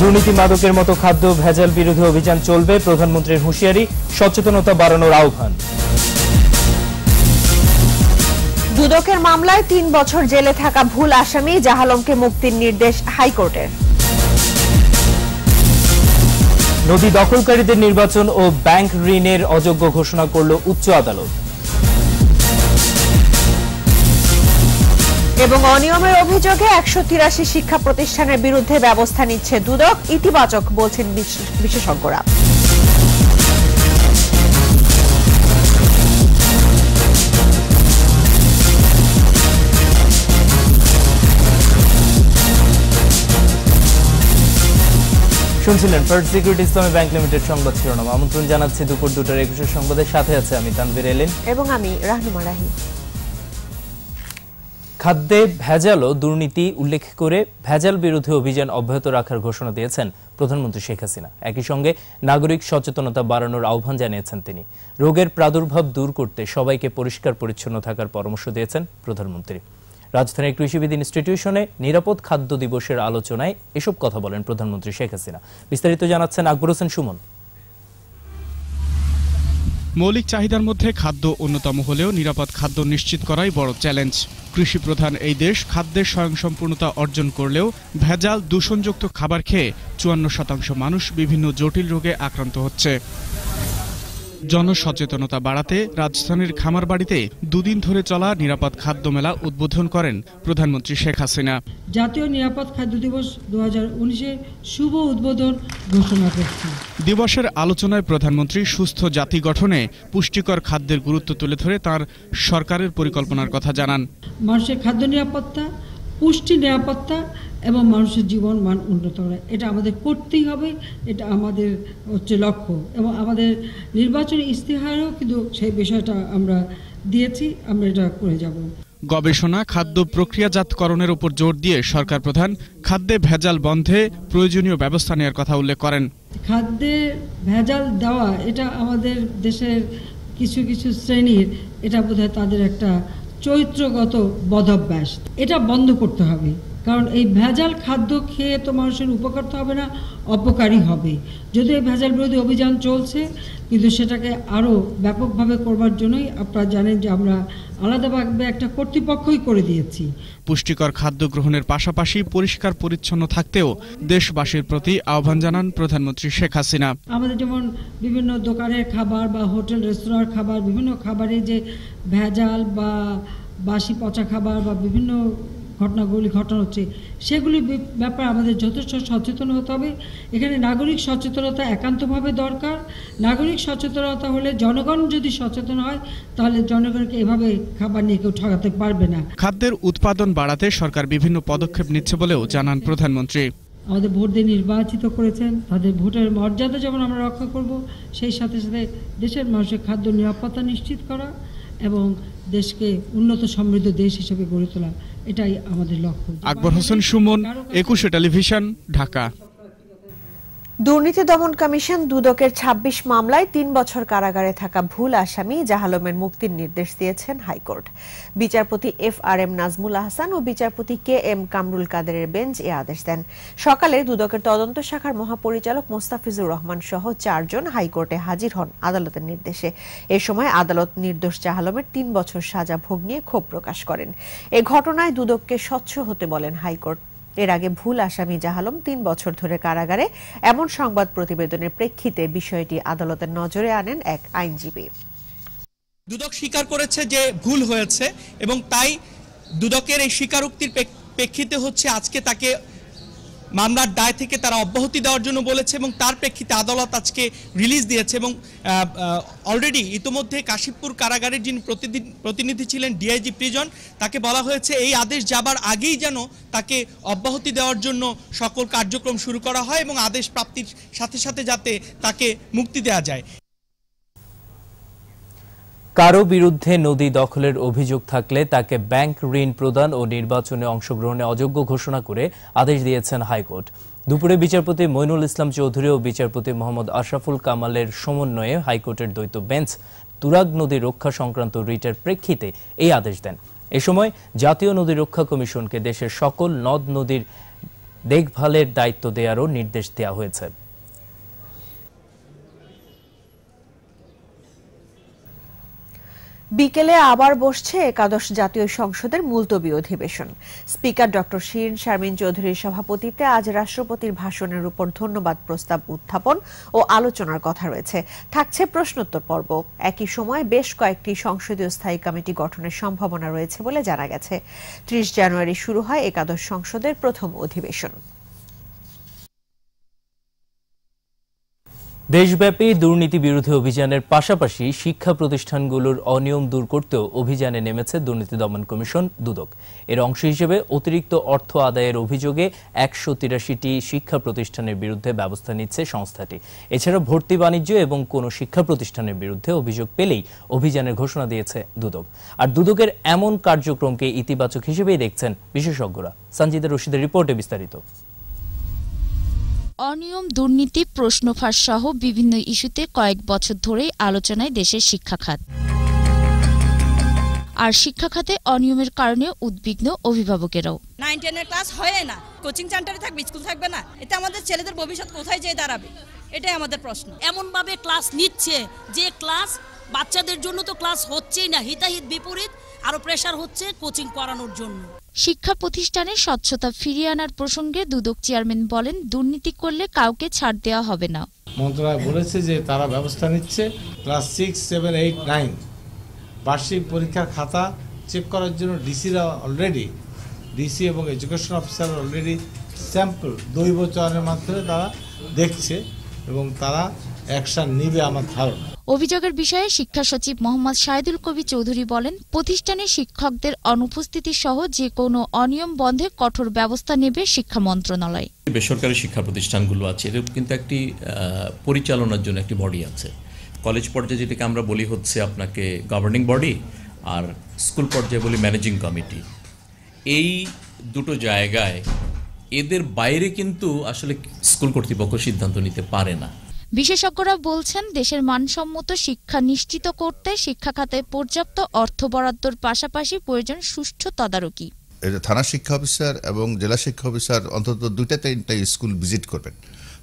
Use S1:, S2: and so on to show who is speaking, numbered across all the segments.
S1: দুর্নীতি মাদকের মতো খাদ্য ভেজাল বিরোধী অভিযান চলবে প্রধানমন্ত্রীর হুঁশিয়ারি সচেতনতা বাড়ানোর আহ্বান।
S2: দুদকের মামলায় তিন বছর জেলে থাকা ভুল আসামি জাহালমকে মুক্তির নির্দেশ হাইকোর্টের।
S1: নদী দখলকারীদের নির্বাচন ও ব্যাংক ঋণের অযোগ্য ঘোষণা করল উচ্চ আদালত।
S2: এবং অনিয়মের অভিযোগে একশো তিরাশি শিক্ষা প্রতিষ্ঠানের বিরুদ্ধে ব্যবস্থা নিচ্ছে দুদক ইতিবাচক বলছেন বিশেষজ্ঞরা।
S1: শুনছিলেন first security Islami bank limited সংবাদ শিরোনাম। আমন্ত্রণ জানাচ্ছি দুপুর দুটার একুশের সংবাদের সাথে আছে আমি তানভীর এলিন।
S2: এবং আমি রাহনুমা রাহি।
S1: খাদ্যে ভেজাল ও দুর্নীতি উল্লেখ করে ভেজাল বিরোধী অভিযান অব্যাহত রাখার ঘোষণা দিয়েছেন প্রধানমন্ত্রী শেখ হাসিনা। একই সঙ্গে নাগরিক সচেতনতা বাড়ানোর আহ্বান জানিয়েছেন তিনি। রোগের প্রাদুর্ভাব দূর করতে সবাইকে পরিষ্কার পরিচ্ছন্ন থাকার পরামর্শ দিয়েছেন প্রধানমন্ত্রী। রাজধানীর কৃষিবিদ ইনস্টিটিউশনে নিরাপদ খাদ্য দিবসের আলোচনায় এসব কথা বলেন প্রধানমন্ত্রী শেখ হাসিনা। বিস্তারিত জানাচ্ছেন আকবর হোসেন সুমন।
S3: মৌলিক চাহিদার মধ্যে খাদ্য অন্যতম হলেও নিরাপদ খাদ্য নিশ্চিত করাই বড় চ্যালেঞ্জ। কৃষি প্রধান এই দেশ খাদ্যের স্বয়ংসম্পূর্ণতা অর্জন করলেও ভেজাল দূষণযুক্ত খাবার খেয়ে চুয়ান্ন শতাংশ মানুষ বিভিন্ন জটিল রোগে আক্রান্ত হচ্ছে। জনসচেতনতা বাড়াতে রাজধানীর খামারবাড়িতে দুদিন ধরে চলা নিরাপদ খাদ্য মেলা উদ্বোধন করেন প্রধানমন্ত্রী শেখ হাসিনা।
S4: জাতীয় নিরাপদ খাদ্য দিবস দু হাজার শুভ উদ্বোধন ঘোষণা করছি।
S3: দিবসের আলোচনায় প্রধানমন্ত্রী সুস্থ জাতি গঠনে পুষ্টিকর খাদ্যের গুরুত্ব তুলে ধরে তার সরকারের পরিকল্পনার কথা জানান।
S4: মানুষের খাদ্য নিরাপত্তা পুষ্টি নিরাপত্তা এবং মানুষের জীবন মান উন্নত করা এটা আমাদের করতেই হবে এটা আমাদের হচ্ছে লক্ষ্য এবং আমাদের নির্বাচনী ইস্তেহারেও কিন্তু সেই বিষয়টা আমরা দিয়েছি আমরা এটা করে যাব।
S3: গবেষণা খাদ্য প্রক্রিয়াজাতকরণের উপর জোর দিয়ে সরকার প্রধান খাদ্যে ভেজাল বন্ধে প্রয়োজনীয় ব্যবস্থা নেওয়ার কথা উল্লেখ করেন।
S4: খাদ্যে ভেজাল দেওয়া এটা আমাদের দেশের কিছু কিছু শ্রেণির এটা বোধহয় তাদের একটা চরিত্রগত বদাভ্যাস। এটা বন্ধ করতে হবে। কারণ এই ভেজাল খাদ্য খেয়ে তো মানুষের উপকার তো হবে না অপকারী হবে। যদিও এই ভেজাল বিরোধী অভিযান চলছে কিন্তু সেটাকে আরও ব্যাপকভাবে করবার জন্যই আপনারা জানেন যে আমরা আলাদাভাবে একটা কর্তৃপক্ষই করে দিয়েছি।
S3: পুষ্টিকর খাদ্য গ্রহণের পাশাপাশি পরিষ্কার পরিচ্ছন্ন থাকতেও দেশবাসীর প্রতি আহ্বান জানান প্রধানমন্ত্রী শেখ হাসিনা।
S4: আমাদের যেমন বিভিন্ন দোকানের খাবার বা হোটেল রেস্তোরাঁর খাবার বিভিন্ন খাবারে যে ভেজাল বা বাসি পচা খাবার বা বিভিন্ন ঘটনাগুলি ঘটনা হচ্ছে। সেগুলি ব্যাপারে আমাদের যথেষ্ট সচেতন হতে হবে। এখানে নাগরিক সচেতনতা একান্তভাবে দরকার। নাগরিক সচেতনতা হলে জনগণ যদি সচেতন হয় তাহলে জনগণকে এভাবে খাবার নিয়ে কেউ ঠকাতে পারবে না।
S3: খাদ্যের উৎপাদন বাড়াতে সরকার বিভিন্ন পদক্ষেপ নিচ্ছে বলেও জানান প্রধানমন্ত্রী।
S4: আমাদের ভোট দিয়ে নির্বাচিত করেছেন। তাদের ভোটের মর্যাদা যেমন আমরা রক্ষা করব সেই সাথে সাথে দেশের মানুষের খাদ্য নিরাপত্তা নিশ্চিত করা এবং দেশকে উন্নত সমৃদ্ধ দেশ হিসেবে গড়ে তোলা। এটাই আমাদের লক্ষ্য।
S3: আকবর হোসেন সুমন একুশে টেলিভিশন ঢাকা।
S2: দুর্নীতি দমন কমিশন দুদকের ২৬ মামলায় তিন বছর কারাগারে থাকা ভুল আসামি জাহালমের মুক্তির নির্দেশ দিয়েছেন হাইকোর্ট। বিচারপতি F R M Nazmul Ahsan ও বিচারপতি কে এম কামরুল কাদেরের বেঞ্চ এ আদেশ দেন। সকালে দুদকের তদন্ত শাখার মহাপরিচালক মোস্তাফিজুর রহমান সহ চারজন হাইকোর্টে হাজির হন আদালতের নির্দেশে। এ সময় আদালত নির্দোষ জাহালমের তিন বছর সাজা ভোগ নিয়ে ক্ষোভ প্রকাশ করেন। এ ঘটনায় দুদককে স্বচ্ছ হতে বলেন হাইকোর্ট। এর আগে ভুল আসামি জাহালম তিন বছর ধরে কারাগারে। এমন সংবাদ প্রতিবেদনের প্রেক্ষিতে বিষয়টি আদালতের নজরে আনেন এক আইনজীবী।
S5: দুদক স্বীকার করেছে যে ভুল হয়েছে এবং তাই দুদকের এই স্বীকারোক্তির প্রেক্ষিতে হচ্ছে আজকে তাকে মামলার দায় থেকে তারা অব্যাহতি দেওয়ার জন্য বলেছে এবং তার প্রেক্ষিতে আদালত আজকে রিলিজ দিয়েছে এবং অলরেডি ইতোমধ্যে কাশিপুর কারাগারের যিনি প্রতিনিধি ছিলেন ডিআইজি প্রিজন তাকে বলা হয়েছে এই আদেশ যাবার আগেই যেন তাকে অব্যাহতি দেওয়ার জন্য সকল কার্যক্রম শুরু করা হয় এবং আদেশ প্রাপ্তির সাথে সাথে যাতে তাকে মুক্তি দেওয়া যায়।
S1: কারও বিরুদ্ধে নদী দখলের অভিযোগ থাকলে তাকে ব্যাংক ঋণ প্রদান ও নির্বাচনে অংশগ্রহণে অযোগ্য ঘোষণা করে আদেশ দিয়েছেন হাইকোর্ট। দুপুরে বিচারপতি মইনুল ইসলাম চৌধুরী ও বিচারপতি মোহাম্মদ আশরাফুল কামালের সমন্বয়ে হাইকোর্টের দ্বৈত বেঞ্চ তুরাগ নদী রক্ষা সংক্রান্ত রিটের প্রেক্ষিতে এই আদেশ দেন। এ সময় জাতীয় নদী রক্ষা কমিশনকে দেশের সকল নদ নদীর দেখভালের দায়িত্ব দেওয়ারও নির্দেশ দেওয়া হয়েছে।
S2: বিকেলে আবার বসছে একাদশ জাতীয় সংসদের মুলতবি অধিবেশন। স্পিকার ডক্টর শিরিন শারমিন চৌধুরীর সভাপতিত্বে আজ রাষ্ট্রপতির ভাষণের উপর ধন্যবাদ প্রস্তাব উত্থাপন ও আলোচনার কথা রয়েছে। থাকছে প্রশ্নোত্তর পর্ব। একই সময় বেশ কয়েকটি সংসদীয় স্থায়ী কমিটি গঠনের সম্ভাবনা রয়েছে বলে জানা গেছে। ত্রিশ জানুয়ারি শুরু হয় একাদশ সংসদের প্রথম অধিবেশন।
S1: দেশব্যাপী দুর্নীতি বিরোধী অভিযানের পাশাপাশি শিক্ষা প্রতিষ্ঠানগুলোর অনিয়ম দূর করতেও অভিযানে নেমেছে দুর্নীতি দমন কমিশন দুদক। এর অংশ হিসেবে অতিরিক্ত অর্থ আদায়ের অভিযোগে একশো তিরাশিটি শিক্ষা প্রতিষ্ঠানের বিরুদ্ধে ব্যবস্থা নিচ্ছে সংস্থাটি। এছাড়া ভর্তি বাণিজ্য এবং কোনো শিক্ষা প্রতিষ্ঠানের বিরুদ্ধে অভিযোগ পেলেই অভিযানের ঘোষণা দিয়েছে দুদক। আর দুদকের এমন কার্যক্রমকে ইতিবাচক হিসেবেই দেখছেন বিশেষজ্ঞরা। সঞ্জিদা রশিদের রিপোর্টে বিস্তারিত।
S6: অনিয়ম দুর্নীতি প্রশ্নফাঁস সহ বিভিন্ন ইস্যুতে কয়েক বছর ধরেই আলোচনায় দেশের শিক্ষা খাত। আর শিক্ষা খাতে অনিয়মের কারণে উদ্বিগ্ন অভিভাবকেরাও।
S7: নাইন টেনের ক্লাস হয় না। কোচিং সেন্টারে থাকবে স্কুল থাকবে না। এতে আমাদের ছেলেদের ভবিষ্যৎ কোথায় যেয়ে দাঁড়াবে? এটাই আমাদের প্রশ্ন।
S8: এমনভাবে ক্লাস নিচ্ছে যে ক্লাস বাচ্চাদের জন্য তো ক্লাস হচ্ছেই না হিতাহিত বিপরীত আরও প্রেশার হচ্ছে কোচিং করানোর জন্য।
S6: শিক্ষা প্রতিষ্ঠানে স্বচ্ছতা ফিরিয়ে আনার প্রসঙ্গে দুদক চেয়ারম্যান বলেন, দুর্নীতি করলে কাউকে ছাড় দেওয়া হবে না।
S9: মন্ত্রণালয় বলেছে যে তারা ব্যবস্থা নিচ্ছে class six, seven, eight, nine. বার্ষিক পরীক্ষার খাতা চেক করার জন্য ডিসিরা অলরেডি, ডিসি এবং এডুকেশন অফিসার অলরেডি স্যাম্পল, দৈব চয়নের মাধ্যমে তারা দেখছে এবং তারা অ্যাকশান নিবে আমার ধারণা।
S6: অভিযোগের বিষয়ে শিক্ষা সচিব মোহাম্মদ শাহিদুল কবি চৌধুরী বলেন, প্রতিষ্ঠানে শিক্ষকদের অনুপস্থিতি সহ যে কোনো অনিয়ম বন্ধে কঠোর ব্যবস্থা নেবে শিক্ষা মন্ত্রণালয়।
S10: বেসরকারি শিক্ষা প্রতিষ্ঠানগুলো আছে এর কিন্তু একটি পরিচালনার জন্য একটি বডি আছে। কলেজ পর্যায়ে যেটাকে আমরা বলি হচ্ছে আপনাকে গভর্নিং বডি আর স্কুল পর্যায়ে বলি ম্যানেজিং কমিটি এই দুটো জায়গায় এদের বাইরে কিন্তু আসলে স্কুল কর্তৃপক্ষ সিদ্ধান্ত নিতে পারে না।
S6: বিশেষজ্ঞরা বলছেন দেশের মানসম্মত শিক্ষা নিশ্চিত করতে শিক্ষা খাতে পর্যাপ্ত অর্থ বরাদ্দর পাশাপাশি প্রয়োজন সুষ্ঠু তদারকি।
S11: থানা শিক্ষা অফিসার এবং জেলা শিক্ষা অফিসার অন্তত দুইটা তিনটা স্কুল ভিজিট করবেন।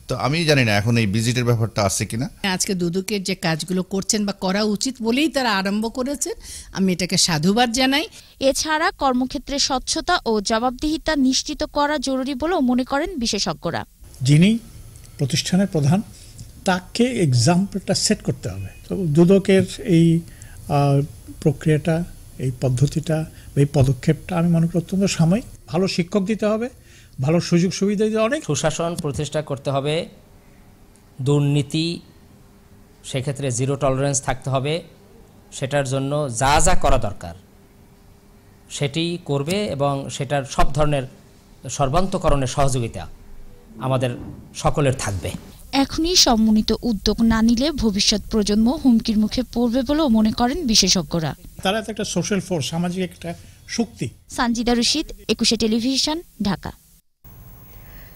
S11: তো আমি জানি না এখন এই ভিজিটের ব্যাপারটা আছে কিনা।
S12: আজকে দুদকের যে কাজগুলো করছেন বা করা উচিত বলেই তারা আরম্ভ করেছেন আমি এটাকে সাধুবাদ জানাই।
S6: এছাড়া কর্মক্ষেত্রে স্বচ্ছতা ও জবাবদিহিতা নিশ্চিত করা জরুরি বলেও মনে করেন বিশেষজ্ঞরা।
S13: যিনি প্রতিষ্ঠানের প্রধান তাকে এক্সাম্পলটা সেট করতে হবে। তো দুদকের এই প্রক্রিয়াটা, এই পদ্ধতিটা, এই পদক্ষেপটা আমি মনে করি অত্যন্ত সাময়িক। ভালো শিক্ষক দিতে হবে, ভালো সুযোগ সুবিধা দিতে অনেক
S14: সুশাসন প্রতিষ্ঠা করতে হবে, দুর্নীতি, সেক্ষেত্রে জিরো টলারেন্স থাকতে হবে, সেটার জন্য যা যা করা দরকার, সেটি করবে এবং সেটার সব ধরনের সর্বান্তকরণের সহযোগিতা আমাদের সকলের থাকবে।
S6: এখনই সমন্বিত উদ্যোগ না নিলে ভবিষ্যৎ প্রজন্ম হুমকির মুখে পড়বে বলেও মনে করেন বিশেষজ্ঞরা।
S13: তারা তো একটা সোশ্যাল ফোর্স সামাজিক একটা শক্তি।
S6: সানজিদা রশিদ একুশে টেলিভিশন ঢাকা।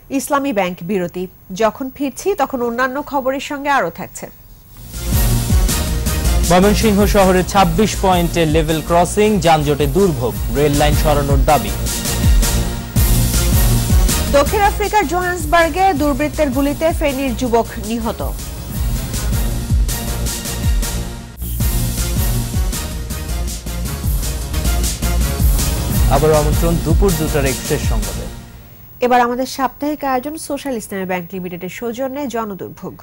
S2: ইসলামী ব্যাংক বিরতি। যখন ফিরছি তখন অন্যান্য খবরের সঙ্গে আরও থাকছে।
S1: ময়মনসিংহ শহরে ২৬ পয়েন্টে লেভেল ক্রসিং যানজটে দুর্ভোগ রেল লাইন সরানোর দাবি।
S2: দক্ষিণ আফ্রিকার জোহান্সবার্গে দুর্বৃত্তের গুলিতে ফেনীর যুবক নিহত।
S1: আবার আমন্ত্রণ দুপুর দুটার এক্সপ্রেস সংবাদে।
S2: এবার আমাদের সাপ্তাহিক আয়োজন সোশ্যাল ইসলামী ব্যাংক লিমিটেডের সৌজন্যে জনদুর্ভোগ।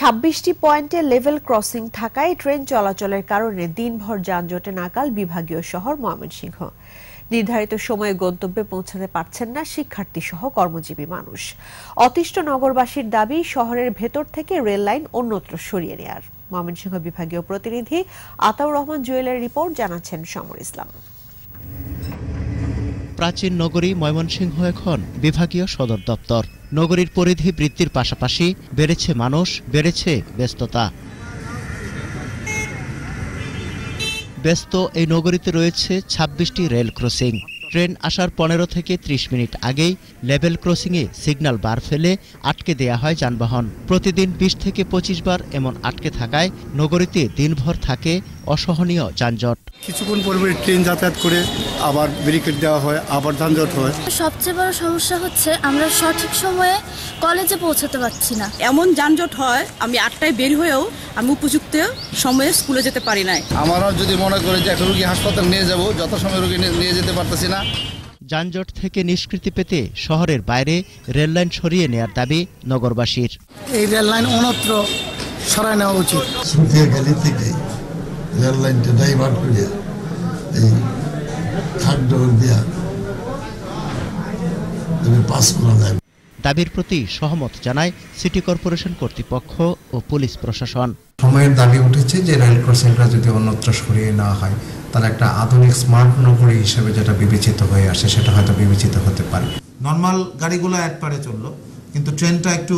S2: ছাব্বিশটি পয়েন্টে লেভেল ক্রসিং থাকায় ট্রেন চলাচলের কারণে দিনভর যানজটে নাকাল বিভাগীয় শহর ময়মনসিংহ। নির্ধারিত সময়ে গন্তব্যে পৌঁছাতে পারছেন না শিক্ষার্থী সহ কর্মজীবী মানুষ। অতিষ্ঠ নগরবাসীর দাবি, শহরের ভেতর থেকে রেল লাইন অন্যত্র সরিয়ে নেয়ার। ময়মনসিংহ বিভাগীয় প্রতিনিধি আতাউর রহমান জুয়েলের রিপোর্ট জানাচ্ছেন সমর ইসলাম।
S15: প্রাচীন নগরী ময়মনসিংহ এখন বিভাগীয় সদর দপ্তর। নগরীর পরিধি বৃদ্ধির পাশাপাশি বেড়েছে মানুষ, বেড়েছে ব্যস্ততা। ব্যস্ত এই নগরীতে রয়েছে ছাব্বিশটি রেল ক্রসিং। ট্রেন আসার পনেরো থেকে ত্রিশ মিনিট আগেই লেভেল ক্রসিংয়ে সিগন্যাল বার ফেলে আটকে দেয়া হয় যানবাহন। প্রতিদিন বিশ থেকে পঁচিশ বার এমন আটকে থাকায় নগরীতে দিনভর থাকে অসহনীয় যানজট।
S16: কিছুক্ষণ পর পরে ট্রেন যাতায়াত করে আবার ব্যারিকেড দেওয়া হয় আবার যানজট হয়।
S17: সবচেয়ে বড় সমস্যা হচ্ছে আমরা সঠিক সময়ে কলেজে পৌঁছাতে পারছি না।
S18: এমন যানজট হয় আমি আটটায় বের হয়েও আমি উপযুক্ত সময়ে স্কুলে যেতে পারি নাই।
S19: আমারও যদি মনে করে যে একটা রুগী হাসপাতাল নিয়ে যাব যত সময় রুগী নিয়ে যেতে পারতেছি না।
S15: যানজট থেকে নিষ্কৃতি পেতে শহরের বাইরে রেললাইন সরিয়ে নেয়ার দাবি নগরবাসীর।
S16: এই রেল লাইন অন্যত্র সরাই নেওয়া উচিত।
S20: সুফিয়া গ্যালি থেকে রেল লাইনটা ডাইভার্ট করিয়া এই খাগডোর দিয়া তুমি পাস করা যায়
S15: দাবির প্রতি সহমত জানায় সিটি কর্পোরেশন কর্তৃপক্ষ ও পুলিশ প্রশাসন।
S21: সময়ের দাবি উঠেছে যে রেল ক্রসিংটা যদি অন্যত্র সরিয়ে নেওয়া হয়, তাহলে একটা আধুনিক স্মার্ট নগরী হিসেবে যেটা বিবেচিত হয়ে আসে, সেটা হয়তো বিবেচিত হতে পারে।
S22: নর্মাল গাড়িগুলো এক পারে চলল, কিন্তু ট্রেনটা একটু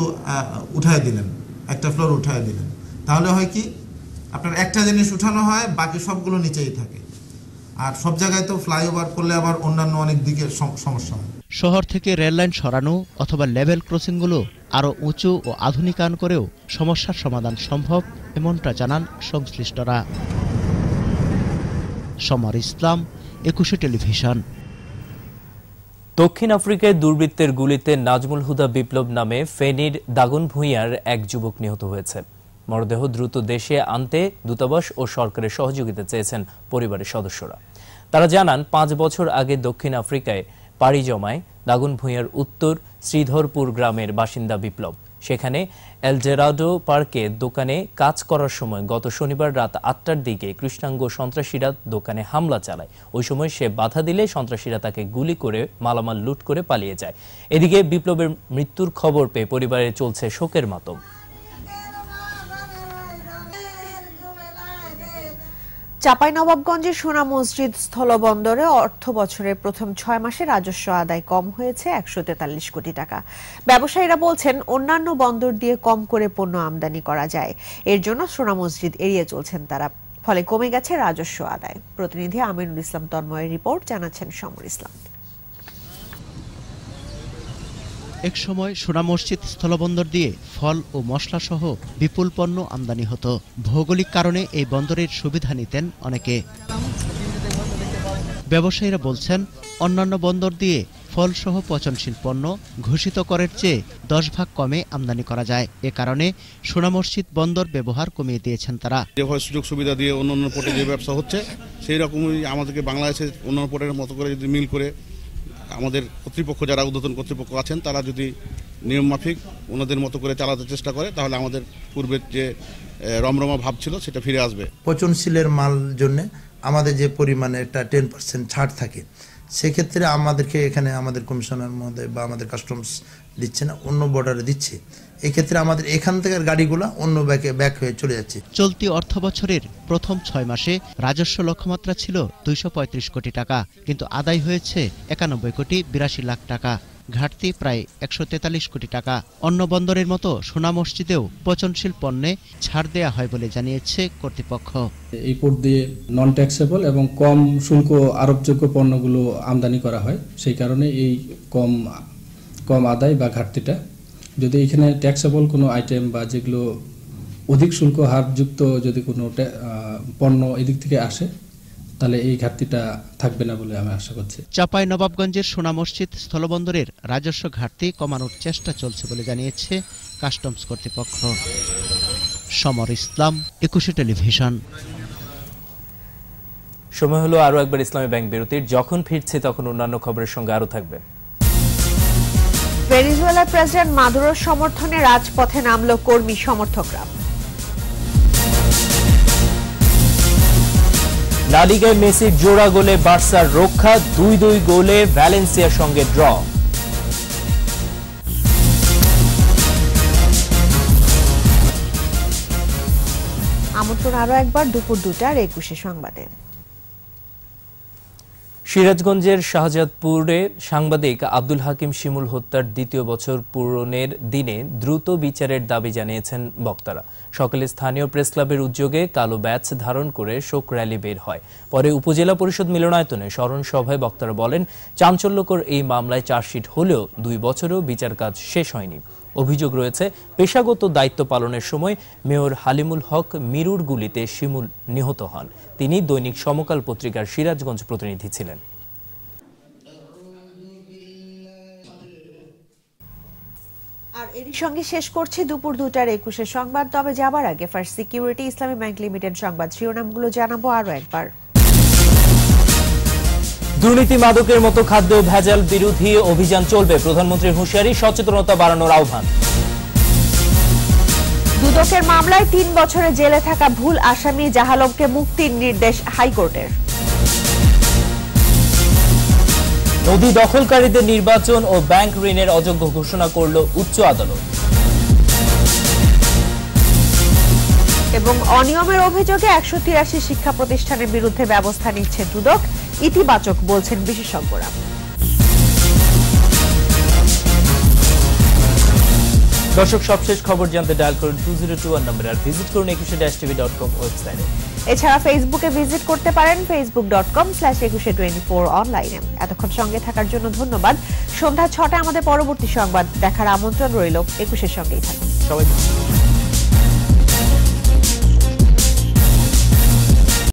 S22: উঠায় দিলেন, একটা ফ্লোর উঠায় দিলেন। তাহলে হয় কি, আপনার একটা জিনিস উঠানো হয়, বাকি সবগুলো নিচেই থাকে। আর সব জায়গায় তো ফ্লাইওভার করলে আবার অন্যান্য অনেক দিকে সমস্যা হয়।
S15: শহর থেকে রেললাইন সরানো অথবা লেভেল ক্রসিংগুলো আরও উঁচু ও আধুনিকায়ন করেও সমস্যার সমাধান সম্ভব, এমনটা জানান সংশ্লিষ্টরা। সমর ইসলাম, একুশে টেলিভিশন।
S1: দক্ষিণ আফ্রিকায় দুর্বৃত্তের গুলিতে নাজমুল হুদা বিপ্লব নামে ফেনীর দাগন ভূঁইয়ার এক যুবক নিহত হয়েছে। মরদেহ দ্রুত দেশে আনতে দূতাবাস ও সরকারের সহযোগিতা চেয়েছেন পরিবারের সদস্যরা। তারা জানান, পাঁচ বছর আগে দক্ষিণ আফ্রিকায় পাড়ি জমায় দাগুন ভূঁইয়ার উত্তর শ্রীধরপুর গ্রামের বাসিন্দা বিপ্লব। সেখানে এলজেরাডো পার্কে দোকানে কাজ করার সময় গত শনিবার রাত আটটার দিকে কৃষ্ণাঙ্গ সন্ত্রাসীরা দোকানে হামলা চালায়। ওই সময় সে বাধা দিলে সন্ত্রাসীরা তাকে গুলি করে, মালামাল লুট করে পালিয়ে যায়। এদিকে বিপ্লবের মৃত্যুর খবর পেয়ে পরিবারে চলছে শোকের মাতম।
S2: চাঁপাইনবাবগঞ্জের সোনা মসজিদ স্থলবন্দরে অর্থ বছরের প্রথম ছয় মাসে রাজস্ব আদায় কম হয়েছে একশো তেতাল্লিশ কোটি টাকা। ব্যবসায়ীরা বলছেন, অন্যান্য বন্দর দিয়ে কম করে পণ্য আমদানি করা যায়। এর জন্য সোনা মসজিদ এড়িয়ে চলছেন তারা। ফলে কমে গেছে রাজস্ব আদায়। প্রতিনিধি আমিনুল ইসলাম তন্ময়ের রিপোর্ট, জানাচ্ছেন সমর ইসলাম।
S15: এক সময় সোনা মসজিদ স্থলবন্দর দিয়ে ফল ও মশলা সহ বিপুল পণ্য আমদানি হতো। ভৌগোলিক কারণে এই বন্দরের সুবিধা নিতেন অনেকে। ব্যবসায়ীরা বলছেন, অন্যান্য বন্দর দিয়ে ফলসহ পচনশীল পণ্য ঘোষিত করের চেয়ে দশ ভাগ কমে আমদানি করা যায়। এ কারণে সোনা মসজিদ বন্দর ব্যবহার কমিয়ে দিয়েছেন তারা।
S23: যেভাবে সুযোগ সুবিধা দিয়ে অন্য অন্য পোর্টে যে ব্যবসা হচ্ছে সেই রকমই আমাদেরকে বাংলাদেশের অন্য পোর্টের মতো করে যদি মিল করে আমাদের কর্তৃপক্ষ যারা উদ্বোধন কর্তৃপক্ষ আছেন, তারা যদি নিয়মমাফিক ওনাদের মতো করে চালাতে চেষ্টা করে, তাহলে আমাদের পূর্বের যে রমরমা ভাব ছিল সেটা ফিরে আসবে।
S21: পচনশীলের মাল জন্য আমাদের যে পরিমাণে একটা টেন পার্সেন্ট ছাড় থাকে, সেক্ষেত্রে আমাদেরকে এখানে আমাদের কমিশনার মধ্যে বা আমাদের কাস্টমস দিচ্ছে না, অন্য বর্ডারে দিচ্ছে। এক্ষেত্রে আমাদের এখান থেকে গাড়িগুলো অন্য ব্যাকে ব্যাক হয়ে চলে যাচ্ছে।
S15: চলতি অর্থ বছরের প্রথম ছয় মাসে রাজস্ব লক্ষ্যমাত্রা ছিল দুইশো পঁয়ত্রিশ কোটি টাকা কিন্তু আদায় হয়েছে একানব্বই কোটি বিরাশি লাখ টাকা। ঘাটতি প্রায় একশো তেতাল্লিশ কোটি টাকা। অন্য বন্দরের মতো সোনা মসজিদেও পচনশীল পণ্যে ছাড় দেয়া হয় বলে জানিয়েছে কর্তৃপক্ষ।
S24: এই পোর্ট দিয়ে নন ট্যাক্সেবল এবং কম শুল্ক আরোপযোগ্য পণ্যগুলো আমদানি করা হয়। সেই কারণে এই কম কম আদায় বা ঘাটতিটা যদি এখানে ট্যাক্সেবল কোনো আইটেম বা যেগুলো অধিক শুল্ক হারযুক্ত যদি কোনো পণ্য এদিক থেকে আসে তাহলে এই ঘাটতিটা থাকবে না বলে আমি আশা করছি।
S15: চাপাই নবাবগঞ্জের সোনা মসজিদ স্থলবন্দরের রাজস্ব ঘাটতি কমানোর চেষ্টা চলছে বলে জানিয়েছে কাস্টমস কর্তৃপক্ষ। সমর ইসলাম একুশে টেলিভিশন।
S1: সময় হলো আরও একবার ইসলামী ব্যাংক বিরতির। যখন ফিরছে তখন অন্যান্য খবরের সঙ্গে আরও থাকবে।
S2: ভেনিজুয়েলার প্রেসিডেন্ট মাদুরোর সমর্থনে রাজপথে নামল কর্মী সমর্থকরা।
S1: লালিগায় মেসির জোড়া গোলে বার্সার রক্ষা দুই দুই গোলে ভ্যালেন্সিয়ার সঙ্গে ড্র।
S2: আমন্ত্রণ আরও একবার দুপুর দুটার একুশে সংবাদে।
S1: সিরাজগঞ্জের শাহজাদপুরে সাংবাদিক আব্দুল হাকিম শিমুল হত্যার দ্বিতীয় বছর পূরণের দিনে দ্রুত বিচারের দাবি জানিয়েছেন বক্তারা। সকালে স্থানীয় প্রেস ক্লাবের উদ্যোগে কালো ব্যাচ ধারণ করে শোক র্যালি বের হয়। পরে উপজেলা পরিষদ মিলনায়তনে স্মরণ সভায় বক্তারা বলেন, চাঞ্চল্যকর এই মামলায় চার্জশিট হলেও দুই বছরেও বিচার কাজ শেষ হয়নি। অভিযোগ রয়েছে, পেশাগত দায়িত্ব পালনের সময় মেয়র হালিমুল হক মিরুর গুলিতে শিমুল নিহত হন। তিনি দৈনিক সমকাল পত্রিকার সিরাজগঞ্জ প্রতিনিধি ছিলেন।
S2: আর এরই সঙ্গে শেষ করছি দুপুর দুটার একুশে সংবাদ। তবে যাবার আগে first security Islami bank limited সংবাদ শিরোনামগুলো জানাব আরও একবার।
S1: দুর্নীতি মাদকের মতো খাদ্য ভেজাল বিরোধী অভিযান চলবে প্রধানমন্ত্রীর হুঁশিয়ারি সচেতনতা বাড়ানোর আহ্বান।
S2: দুদকের মামলায় তিন বছরে জেলে থাকা ভুল আসামি জাহালমকে মুক্তির নির্দেশ হাইকোর্টের।
S1: নদী দখলকারীদের নির্বাচন ও ব্যাংক ঋণের অযোগ্য ঘোষণা করল উচ্চ আদালত।
S2: এবং অনিয়মের অভিযোগে একশো তিরাশি শিক্ষা প্রতিষ্ঠানের বিরুদ্ধে ব্যবস্থা নিচ্ছে দুদক ইতিবাচক বলছেন বিশেষজ্ঞরা।
S1: দর্শক সবশেষ খবর জানতে ডায়াল করুন টু জিরো টু ওয়ান নম্বরে আর ভিজিট করুন Ekushey dash TV dot com ওয়েবসাইটে।
S2: এছাড়া ফেসবুকে ভিজিট করতে পারেন Facebook dot com slash Ekushey twenty four অনলাইনে। এতক্ষণ সঙ্গে থাকার জন্য ধন্যবাদ। সন্ধ্যা ছটায় আমাদের পরবর্তী সংবাদ দেখার আমন্ত্রণ রইল একুশের সঙ্গেই থাকুন।
S1: সবাই